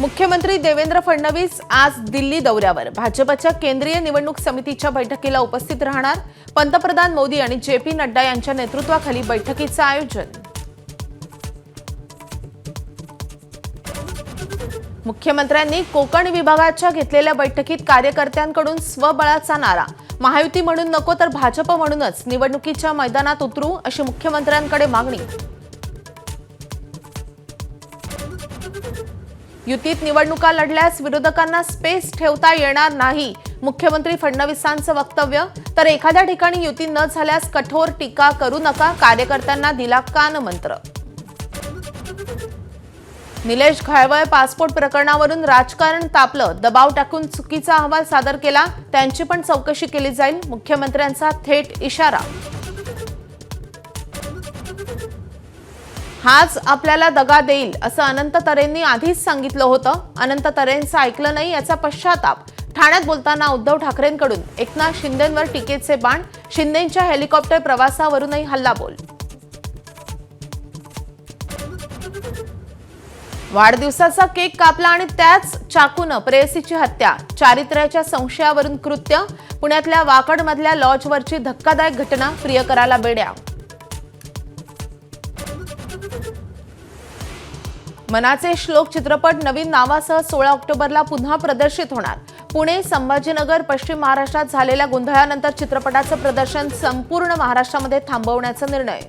मुख्यमंत्री देवेंद्र फडणवीस आज दिल्ली दौऱ्यावर. भाजपच्या केंद्रीय निवडणूक समितीच्या बैठकीला उपस्थित राहणार पंतप्रधान मोदी आणि जे पी नड्डा यांच्या नेतृत्वाखाली बैठकीचं आयोजन. मुख्यमंत्र्यांनी कोकण विभागाच्या घेतलेल्या बैठकीत कार्यकर्त्यांकडून स्वबळाचा नारा. महायुती म्हणून नको तर भाजप म्हणूनच निवडणुकीच्या मैदानात उतरू अशी मुख्यमंत्र्यांकडे मागणी. युतीत निवडणुका लढल्यास विरोधकांना स्पेस ठेवता येणार नाही. मुख्यमंत्री फडणवीसांचं वक्तव्य तर एखाद्या ठिकाणी युती न झाल्यास कठोर टीका करू नका कार्यकर्त्यांना दिला कान मंत्र निलेश घाळवळ पासपोर्ट प्रकरणावरून राजकारण तापलं दबाव टाकून चुकीचा अहवाल सादर केला त्यांची पण चौकशी केली जाईल मुख्यमंत्र्यांचा थेट इशारा. हाच आपल्याला दगा देईल असं अनंत तरेंनी आधीच सांगितलं होतं. अनंत तरेंचं ऐकलं नाही याचा पश्चाताप. ठाण्यात बोलताना उद्धव ठाकरेंकडून एकनाथ शिंदेंवर टीकेचे बाण शिंदेंच्या हेलिकॉप्टर प्रवासावरूनही हल्लाबोल. वाढदिवसाचा केक कापला आणि त्याच चाकूनं प्रेयसीची हत्या चारित्र्याच्या संशयावरून कृत्य पुण्यातल्या वाकडमधल्या लॉजवरची धक्कादायक घटना प्रियकराला बेड्या. मनाचे श्लोक चित्रपट नवीन नावासह सोळा ऑक्टोबरला पुन्हा प्रदर्शित होणार. पुणे संभाजीनगर पश्चिम महाराष्ट्रात झालेल्या गोंधळानंतर चित्रपटाचं प्रदर्शन संपूर्ण महाराष्ट्रामध्ये थांबवण्याचा निर्णय.